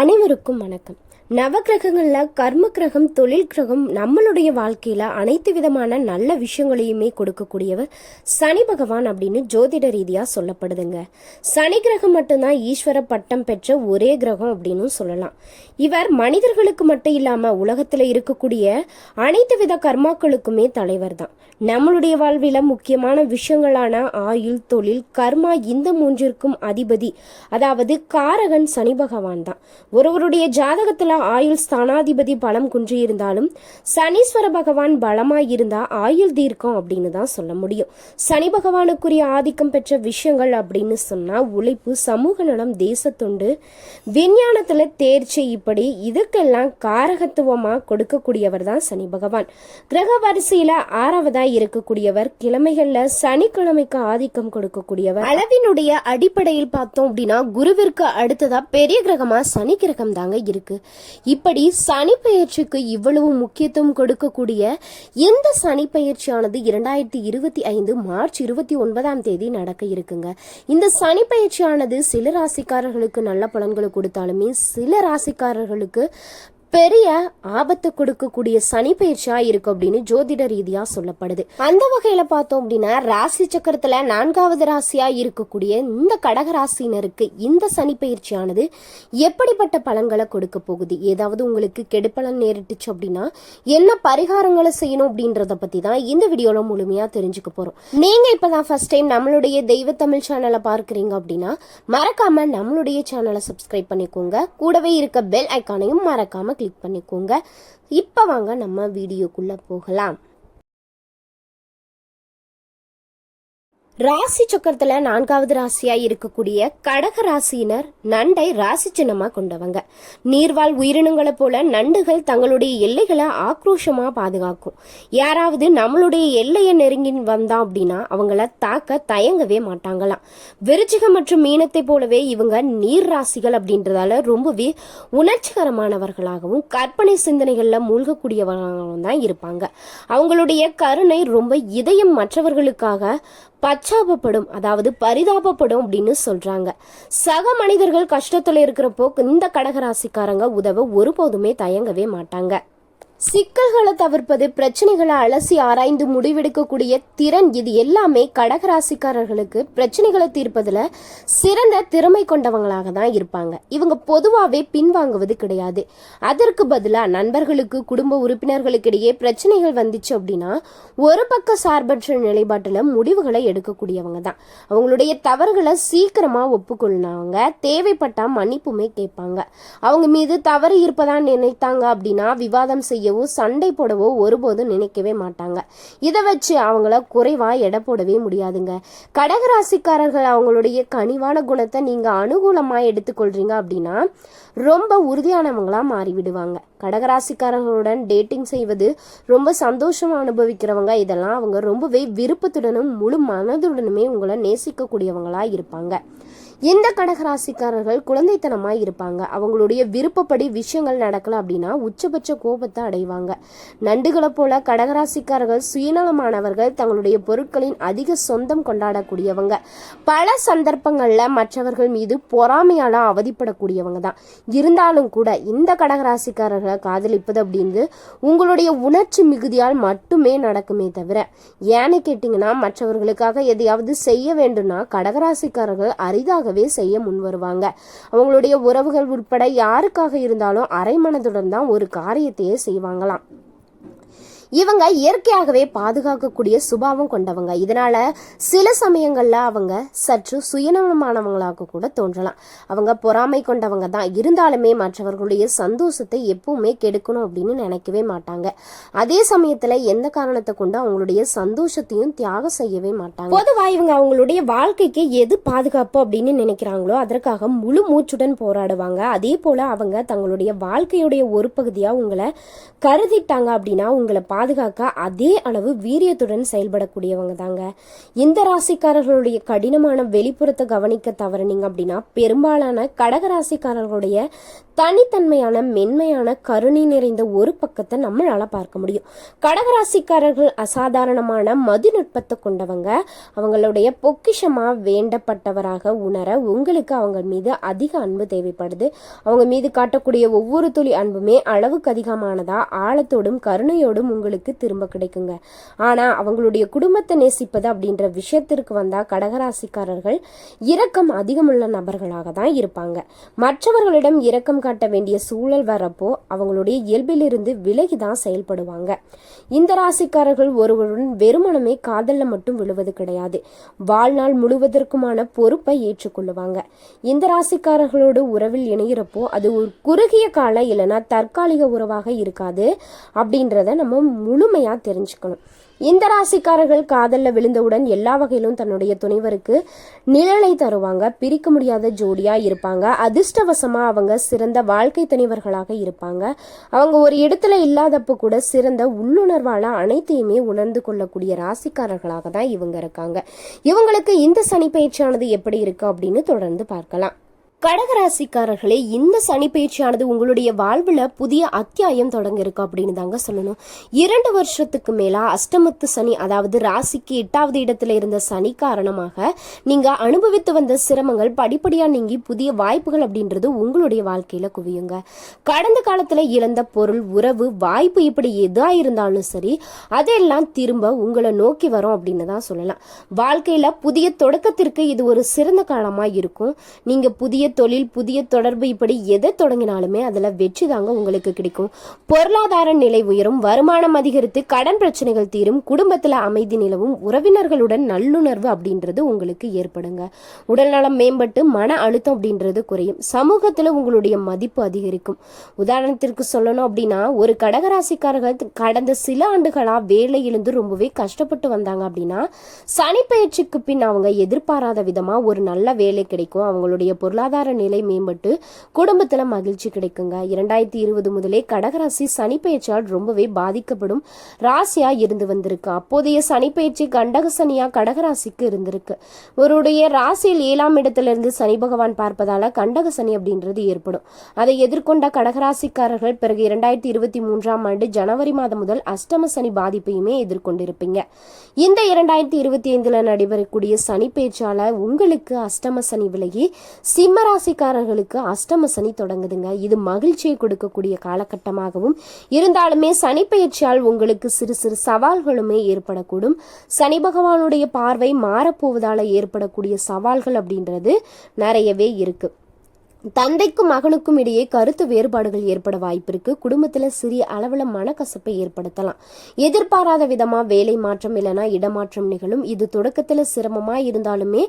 அனைவருக்கும் வணக்கம். நவக்கிரகங்கள்ல கர்ம கிரகம் தொழில் கிரகம் நம்மளுடைய வாழ்க்கையில அனைத்து விதமான நல்ல விஷயங்களையுமே கொடுக்கக்கூடியவர் சனி பகவான் அப்படின்னு ஜோதிட ரீதியாக சொல்லப்படுதுங்க. சனி கிரகம் மட்டும்தான் ஈஸ்வர பட்டம் பெற்ற ஒரே கிரகம் அப்படின்னு சொல்லலாம். இவர் மனிதர்களுக்கு மட்டும் இல்லாமல் உலகத்துல இருக்கக்கூடிய அனைத்து வித கர்மாக்களுக்குமே தலைவர் தான். நம்மளுடைய வாழ்வில முக்கியமான விஷயங்களான ஆயுள் தொழில் கர்மா இந்த மூன்றிற்கும் அதிபதி அதாவது காரகன் சனி பகவான் தான். ஒருவருடைய ஜாதகத்துல ஆயுள் ஸ்தானாதிபதி பலம் குன்றியிருந்தாலும் சனீஸ்வர பகவான் பலமாய் இருந்தா ஆயுள் தீர்க்கம் அப்படின்னு தான் சொல்ல முடியும். சனி பகவானுக்குரிய ஆதிக்கம் பெற்ற விஷயங்கள் அப்படின்னு சொன்னா உழைப்பு சமூக நலம் தேசத்தொண்டு விஞ்ஞானத்துல தேர்ச்சி இப்படி இதுக்கெல்லாம் காரகத்துவமா கொடுக்கக்கூடியவர் தான் சனி பகவான். கிரக வரிசையில ஆறாவதா இருக்கக்கூடியவர் கிழமைகள்ல சனிக்கிழமைக்கு ஆதிக்கம் கொடுக்கக்கூடியவர். அளவினுடைய அடிப்படையில் பார்த்தோம் அப்படின்னா குருவிற்கு அடுத்ததா பெரிய கிரகமா சனி கிரகம் தாங்க இருக்கு. இப்படி சனி பயிற்சிக்கு இவ்வளவு முக்கியத்துவம் கொடுக்கக்கூடிய இந்த சனி பயிற்சியானது இரண்டாயிரத்தி இருபத்தி ஐந்து மார்ச் இருபத்தி ஒன்பதாம் தேதி நடக்க இருக்குங்க. இந்த சனி பயிற்சியானது சில ராசிக்காரர்களுக்கு நல்ல பலன்களை கொடுத்தாலுமே சில ராசிக்காரர்களுக்கு பெரிய ஆபத்தை கொடுக்கக்கூடிய சனி பயிற்சியா இருக்கு அப்படின்னு ஜோதிட ரீதியா சொல்லப்படுது. அந்த வகையில பார்த்தோம் அப்படின்னா ராசி சக்கரத்துல நான்காவது ராசியா இருக்கக்கூடிய இந்த கடக ராசினருக்கு இந்த சனி பயிற்சியானது எப்படிப்பட்ட பலன்களை கொடுக்க போகுது? ஏதாவது உங்களுக்கு கெடுப்பலன் நேரிட்டுச்சு அப்படின்னா என்ன பரிகாரங்களை செய்யணும் அப்படின்றத பத்தி தான் இந்த வீடியோல முழுமையா தெரிஞ்சுக்க போறோம். நீங்க இப்பதான் ஃபர்ஸ்ட் டைம் நம்மளுடைய தெய்வ தமிழ் சேனலை பார்க்குறீங்க அப்படின்னா மறக்காம நம்மளுடைய சேனலை சப்ஸ்கிரைப் பண்ணிக்கோங்க. கூடவே இருக்க பெல் ஐக்கானையும் மறக்காம கிளிக் பண்ணிக்கோங்க. இப்போ வாங்க நம்ம வீடியோக்குள்ள போகலாம். ராசி சக்கரத்துல நான்காவது ராசியா இருக்கக்கூடிய கடக ராசியினர் நண்டை ராசி சின்னமா கொண்டவங்க. நீர்வாழ் உயிரினங்களை போல நண்டுகள் தங்களுடைய எல்லைகளை ஆக்ரோஷமா பாதுகாக்கும். யாராவது நம்மளுடைய எல்லையை நெருங்கி வந்தா அப்படின்னா அவங்கள தாக்க தயங்கவே மாட்டாங்களாம். விருச்சிகம் மற்றும் மீனத்தை போலவே இவங்க நீர் ராசிகள் அப்படின்றதால ரொம்பவே உணர்ச்சிகரமானவர்களாகவும் கற்பனை சிந்தனைகள்ல மூழ்கக்கூடியவர்களாகவும் தான் இருப்பாங்க. அவங்களுடைய கருணை ரொம்ப இதயம் மற்றவர்களுக்காக பச்சாபப்படும் அதாவது பரிதாபப்படும் அப்படின்னு சொல்றாங்க. சக மனிதர்கள் கஷ்டத்துல இருக்கிறப்போ இந்த கடகராசிக்காரங்க உதவ ஒருபோதுமே தயங்கவே மாட்டாங்க. சிக்கல்களை தவிர்ப்பது பிரச்சனைகளை அலசி ஆராய்ந்து முடிவெடுக்கக்கூடிய திறன் இது எல்லாமே கடகராசிக்காரர்களுக்கு பிரச்சனைகளை தீர்ப்பதில் சிறந்த திறமை கொண்டவங்களாக தான் இருப்பாங்க. இவங்க பொதுவாகவே பின்வாங்குவது கிடையாது. அதற்கு பதிலாக நண்பர்களுக்கு குடும்ப உறுப்பினர்களுக்கிடையே பிரச்சனைகள் வந்துச்சு அப்படின்னா ஒரு பக்க சார்பற்ற நிலைப்பாட்டில் முடிவுகளை எடுக்கக்கூடியவங்க தான். அவங்களுடைய தவறுகளை சீக்கிரமாக ஒப்புக்கொள்ளினவங்க தேவைப்பட்டால் மன்னிப்புமே கேட்பாங்க. அவங்க மீது தவறு இருப்பதான் நினைத்தாங்க அப்படின்னா விவாதம் செய்யவோ சண்டை போடவோ ஒருபோதும் நினைக்கவே மாட்டாங்க. இதை வச்சு அவங்கள குறைவாக எடை போடவே முடியாதுங்க. கடகராசிக்காரர்கள் அவங்களுடைய கனிவான குணத்தை நீங்கள் அனுகூலமாக எடுத்துக்கொள்கிறீங்க அப்படின்னா ரொம்ப உறுதியானவங்களாக மாறிவிடுவாங்க. கடகராசிக்காரர்களுடன் டேட்டிங் செய்வது ரொம்ப சந்தோஷமாக அனுபவிக்கிறவங்க இதெல்லாம் அவங்க ரொம்பவே விருப்பத்துடனும் முழு மனதுடனுமே உங்களை நேசிக்கக்கூடியவங்களாக இருப்பாங்க. இந்த கடகராசிக்காரர்கள் குழந்தைத்தனமாக இருப்பாங்க. அவங்களுடைய விருப்பப்படி விஷயங்கள் நடக்கல அப்படின்னா உச்சபட்ச கோபத்தை அடைவாங்க. நண்டுகளை போல கடகராசிக்காரர்கள் சுயநலமானவர்கள் தங்களுடைய பொருட்களின் அதிக சொந்தம் கொண்டாடக்கூடியவங்க. பல சந்தர்ப்பங்களில் மற்றவர்கள் மீது பொறாமையால அவதிப்படக்கூடியவங்க தான். இருந்தாலும் கூட இந்த கடகராசிக்காரர்களை காதலிப்பது அப்படின்னு உங்களுடைய உணர்ச்சி மிகுதியால் மட்டுமே நடக்குமே தவிர ஏன்னு கேட்டிங்கன்னா மற்றவர்களுக்காக எதையாவது செய்ய வேண்டும்னா கடகராசிக்காரர்கள் அரிதாகவே செய்ய முன் வருவாங்க. அவங்களுடைய உறவுகள் உட்பட யாருக்காக இருந்தாலும் அரை மனதுடன் தான் ஒரு காரியத்தையே செய்வாங்களாம். இவங்க இயற்கையாகவே பாதுகாக்கக்கூடிய சுபாவம் கொண்டவங்க. இதனால சில சமயங்கள்ல அவங்க சற்று சுயநலமானவங்களாக கூட தோன்றலாம். அவங்க பொறாமை கொண்டவங்க தான். இருந்தாலுமே மற்றவர்களுடைய சந்தோஷத்தை எப்பவுமே கெடுக்கணும் அப்படின்னு நினைக்கவே மாட்டாங்க. அதே சமயத்துல எந்த காரணத்தை கொண்டு அவங்களுடைய சந்தோஷத்தையும் தியாகம் செய்யவே மாட்டாங்க. பொதுவா இவங்க அவங்களுடைய வாழ்க்கைக்கு எது பாதுகாப்பு அப்படின்னு நினைக்கிறாங்களோ அதற்காக முழு மூச்சுடன் போராடுவாங்க. அதே போல அவங்க தங்களுடைய வாழ்க்கையுடைய ஒரு பகுதியா உங்களை கருதிட்டாங்க அப்படின்னா உங்களை பாதுகாக்க அதே அளவு வீரியத்துடன் செயல்படக்கூடியவங்க தாங்க. இந்த ராசிக்காரர்களுடைய கடினமான வெளிப்புறத்தை கவனிக்க தவறுனீங்க அப்படின்னா பெரும்பாலான கடக ராசிக்காரர்களுடைய தனித்தன்மையான மென்மையான கருணை நிறைந்த ஒரு பக்கத்தை நம்மளால பார்க்க முடியும். கடகராசிக்காரர்கள் அசாதாரணமான மதிநுட்பத்தை கொண்டவங்க அவங்களுடைய பொக்கிஷமா வேண்டப்பட்டவராக உணர உங்களுக்கு அவங்க மீது அதிக அன்பு தேவைப்படுது. அவங்க மீது காட்டக்கூடிய ஒவ்வொரு துளி அன்புமே அளவுக்கு அதிகமானதா ஆழத்தோடும் கருணையோடும் உங்களுக்கு திரும்ப கிடைக்குங்க. ஆனா அவங்களுடைய குடும்பத்தை நேசிப்பது அப்படின்ற விஷயத்திற்கு வந்தால் கடகராசிக்காரர்கள் இரக்கம் அதிகமுள்ள நபர்களாக தான் இருப்பாங்க. மற்றவர்களிடம் இரக்கம் காட்ட வேண்டிய சூழல் வரப்போ அவங்களுடைய இயல்பிலிருந்து விலகி தான் செயல்படுவாங்க. இந்த ராசிக்காரர்கள் ஒருவருடன் வெறுமனமே காதல்ல மட்டும் விழுவது கிடையாது. வாழ்நாள் முழுவதற்குமான பொறுப்பை ஏற்றுக்கொள்ளுவாங்க. இந்த ராசிக்காரர்களோடு உறவில் இணைகிறப்போ அது ஒரு குறுகிய கால இல்லைன்னா தற்காலிக உறவாக இருக்காது அப்படின்றத நம்ம முழுமையாக தெரிஞ்சுக்கணும். இந்த ராசிக்காரர்கள் காதலில் விழுந்தவுடன் எல்லா வகையிலும் தன்னுடைய துணைவருக்கு நிழலை தருவாங்க. பிரிக்க முடியாத ஜோடியாக இருப்பாங்க. அதிர்ஷ்டவசமாக அவங்க சிறந்த வாழ்க்கை துணைவர்களாக இருப்பாங்க. அவங்க ஒரு இடத்துல இல்லாதப்போ கூட சிறந்த உள்ளுணர்வால் அனைத்தையுமே உணர்ந்து கொள்ளக்கூடிய ராசிக்காரர்களாக தான் இவங்க இருக்காங்க. இவங்களுக்கு இந்த சனி பயிற்சியானது எப்படி இருக்கு அப்படின்னு தொடர்ந்து பார்க்கலாம். கடகராசிக்காரர்களே இந்த சனி பயிற்சியானது உங்களுடைய வாழ்வில் புதிய அத்தியாயம் தொடங்க இருக்கு அப்படின்னு தாங்க சொல்லணும். இரண்டு வருஷத்துக்கு மேலா அஷ்டமத்து சனி அதாவது ராசிக்கு எட்டாவது இடத்துல இருந்த சனி காரணமாக நீங்க அனுபவித்து வந்த சிரமங்கள் படிப்படியா நீங்கி புதிய வாய்ப்புகள் அப்படின்றது உங்களுடைய வாழ்க்கையில குவியுங்க. கடந்த காலத்துல இழந்த பொருள் உறவு வாய்ப்பு இப்படி எதா இருந்தாலும் சரி அதெல்லாம் திரும்ப உங்களை நோக்கி வரும் அப்படின்னு தான் சொல்லலாம். வாழ்க்கையில புதிய தொடக்கத்திற்கு இது ஒரு சிறந்த காலமா இருக்கும். நீங்க புதிய தொழில் புதிய தொடர்பு இப்படி எதை தொடங்கினாலுமே அதில் வெற்றி தாங்க உங்களுக்கு கிடைக்கும். பொருளாதார நிலை உயரும் வருமானம் அதிகரித்து கடன் பிரச்சனைகள் தீரும் குடும்பத்தில் அமைதி நிலவும் உறவினர்களுடன் நல்லுணர்வு அப்படின்றது உங்களுக்கு ஏற்படுங்க. உடல்நலம் மேம்பட்டு மன அழுத்தம் அப்படின்றது குறையும். சமூகத்தில் உங்களுடைய மதிப்பு அதிகரிக்கும். உதாரணத்திற்கு சொல்லணும் அப்படின்னா ஒரு கடகராசிக்காரர்கள் கடந்த சில ஆண்டுகளாக வேலை இழந்து ரொம்பவே கஷ்டப்பட்டு வந்தாங்க அப்படின்னா சனி பயிற்சிக்கு பின் அவங்க எதிர்பாராத விதமாக ஒரு நல்ல வேலை கிடைக்கும். அவங்களுடைய பொருளாதார பொருளாதார நிலை மேம்பட்டு குடும்பத்தில் மகிழ்ச்சி கிடைக்குங்க. இரண்டாயிரத்தி இருபது முதலே கடகராசி சனி பயிற்சியால் ரொம்பவே பாதிக்கப்படும் ராசியா இருந்து வந்திருக்கு. அப்போதைய சனி பயிற்சி கண்டக சனியா கடகராசிக்கு இருந்திருக்கு. ஒருடைய ராசியில் ஏழாம் இடத்திலிருந்து சனி பகவான் பார்ப்பதால கண்டக சனி அப்படின்றது ஏற்படும். அதை எதிர்கொண்ட கடகராசிக்காரர்கள் பிறகு இரண்டாயிரத்தி இருபத்தி மூன்றாம் ஆண்டு ஜனவரி மாதம் முதல் அஷ்டம சனி பாதிப்பையுமே எதிர்கொண்டிருப்பீங்க. இந்த இரண்டாயிரத்தி இருபத்தி ஐந்துல நடைபெறக்கூடிய சனி பேச்சால உங்களுக்கு அஷ்டம சனி விலகி சிம்மரா ராசிக்காரர்களுக்கு அஷ்டம சனி தொடங்குதுங்க. இது மகிழ்ச்சியை கொடுக்கக்கூடிய காலகட்டமாகவும் இருந்தாலுமே சனி பயிற்சியால் உங்களுக்கு சிறு சிறு சவால்களுமே ஏற்படக்கூடும். சனி பகவானுடைய பார்வை மாறப்போவதால ஏற்படக்கூடிய சவால்கள் அப்படின்றது நிறையவே இருக்கு. தந்தைக்கும் மகனுக்கும் இடையே கருத்து வேறுபாடுகள் ஏற்பட வாய்ப்பிருக்கு குடும்பத்தில் சிறிய அளவில் மனக்கசப்பை ஏற்படுத்தலாம். எதிர்பாராத விதமாக வேலை மாற்றம் இல்லைன்னா இடமாற்றம் நிகழும். இது தொடக்கத்தில் சிரமமாக இருந்தாலுமே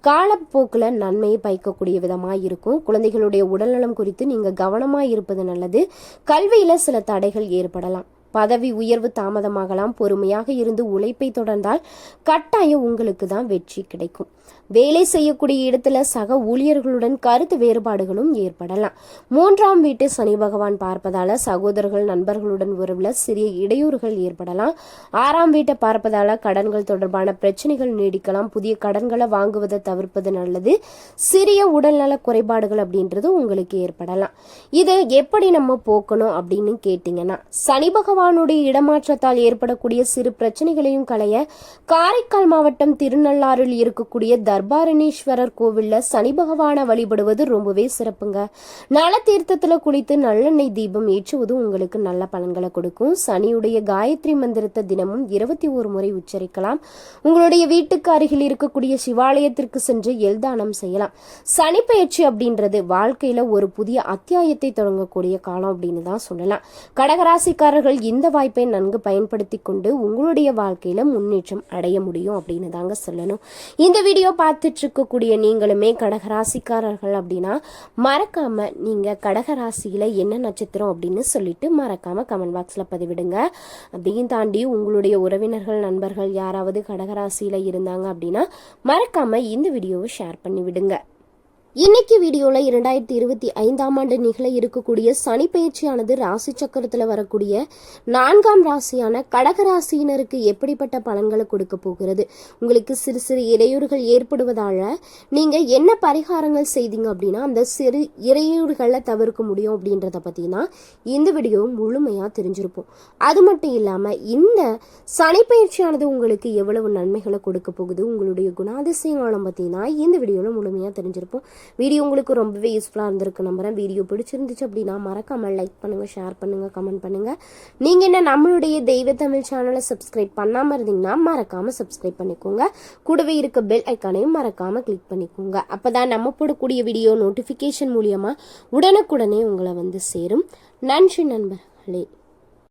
காலப்போக்கில் நன்மையை பயக்கக்கூடிய விதமாக இருக்கும். குழந்தைகளுடைய உடல்நலம் குறித்து நீங்கள் கவனமாக இருப்பது நல்லது. கல்வியில் சில தடைகள் ஏற்படலாம். பதவி உயர்வு தாமதமாகலாம் பொறுமையாக இருந்து உழைப்பை தொடர்ந்தால் கட்டாயம் உங்களுக்கு தான் வெற்றி கிடைக்கும். வேலை செய்யக்கூடிய இடத்துல சக ஊழியர்களுடன் கருத்து வேறுபாடுகளும் ஏற்படலாம். மூன்றாம் வீட்டு சனி பகவான் பார்ப்பதால சகோதரர்கள் நண்பர்களுடன் உறவுல சிறிய இடையூறுகள் ஏற்படலாம். ஆறாம் வீட்டை பார்ப்பதால கடன்கள் தொடர்பான பிரச்சனைகள் நீடிக்கலாம். புதிய கடன்களை வாங்குவதை தவிர்ப்பது நல்லது. சிறிய உடல்நல குறைபாடுகள் அப்படின்றது உங்களுக்கு ஏற்படலாம். இதை எப்படி நம்ம போக்கணும் அப்படின்னு கேட்டீங்கன்னா சனி பகவானுடைய இடமாற்றத்தால் ஏற்படக்கூடிய சிறு பிரச்சனைகளையும் களைய காரைக்கால் மாவட்டம் திருநள்ளாறில் இருக்கக்கூடிய தர்பாரணீஸ்வரர் கோவிலில் சனி பகவானை வழிபடுவது ரொம்பவே சிறப்புங்க. நல தீர்த்தத்தில் குளித்து நல்லெண்ணெய் தீபம் ஏற்றுவது உங்களுக்கு நல்ல பலன்களை கொடுக்கும். சனியுடைய காயத்ரி மந்திரத்தை தினமும் இருபத்தி ஒரு முறை உச்சரிக்கலாம். உங்களுடைய வீட்டுக்கு அருகில் இருக்கக்கூடிய சிவாலயத்திற்கு சென்று எல்தானம் செய்யலாம். சனி பயிற்சி அப்படின்றது வாழ்க்கையில் ஒரு புதிய அத்தியாயத்தை தொடங்கக்கூடிய காலம் அப்படின்னு தான் சொல்லலாம். கடகராசிக்காரர்கள் இந்த வாய்ப்பை நன்கு பயன்படுத்தி கொண்டு உங்களுடைய வாழ்க்கையில முன்னேற்றம் அடைய முடியும் அப்படின்னு தாங்க சொல்லணும். இந்த வீடியோ பார்த்துட்டு இருக்கக்கூடிய நீங்களுமே கடகராசிக்காரர்கள் அப்படின்னா மறக்காம நீங்க கடகராசியில என்ன நட்சத்திரம் அப்படின்னு சொல்லிட்டு மறக்காம கமெண்ட் பாக்ஸ்ல பதிவிடுங்க. அதையும் தாண்டி உங்களுடைய உறவினர்கள் நண்பர்கள் யாராவது கடகராசியில இருந்தாங்க அப்படின்னா மறக்காம இந்த வீடியோவை ஷேர் பண்ணி விடுங்க இன்னைக்கு வீடியோவில் இரண்டாயிரத்தி இருபத்தி ஐந்தாம் ஆண்டு நிகழ இருக்கக்கூடிய சனி பயிற்சியானது ராசி சக்கரத்தில் வரக்கூடிய நான்காம் ராசியான கடக ராசியினருக்கு எப்படிப்பட்ட பலன்களை கொடுக்க போகிறது? உங்களுக்கு சிறு சிறு இடையூறுகள் ஏற்படுவதால நீங்கள் என்ன பரிகாரங்கள் செய்தீங்க அப்படின்னா அந்த சிறு இடையூறுகளை தவிர்க்க முடியும் அப்படின்றத பற்றி தான் இந்த வீடியோ முழுமையாக தெரிஞ்சிருப்போம். அது மட்டும் இல்லாமல் இந்த சனி பயிற்சியானது உங்களுக்கு எவ்வளவு நன்மைகளை கொடுக்க போகுது? உங்களுடைய குணாதிசயங்களும் பத்தி தான் இந்த வீடியோவில் முழுமையாக தெரிஞ்சிருப்போம். வீடியோ உங்களுக்கு ரொம்பவே யூஸ்ஃபுல்லாக இருந்திருக்கு. நம்புகிறேன் வீடியோ பிடிச்சிருந்துச்சு அப்படின்னா மறக்காம லைக் பண்ணுங்கள் ஷேர் பண்ணுங்கள் கமெண்ட் பண்ணுங்கள் நீங்கள் என்ன நம்மளுடைய தெய்வ தமிழ் சேனலை சப்ஸ்கிரைப் பண்ணாமல் இருந்தீங்கன்னா மறக்காமல் சப்ஸ்கிரைப் பண்ணிக்கோங்க. கூடவே இருக்க பெல் ஐக்கானையும் மறக்காமல் கிளிக் பண்ணிக்கோங்க. அப்பதான் நம்ம போடக்கூடிய வீடியோ நோட்டிஃபிகேஷன் மூலியமாக உடனுக்குடனே உங்களை வந்து சேரும். நன்றி நண்பர்களே.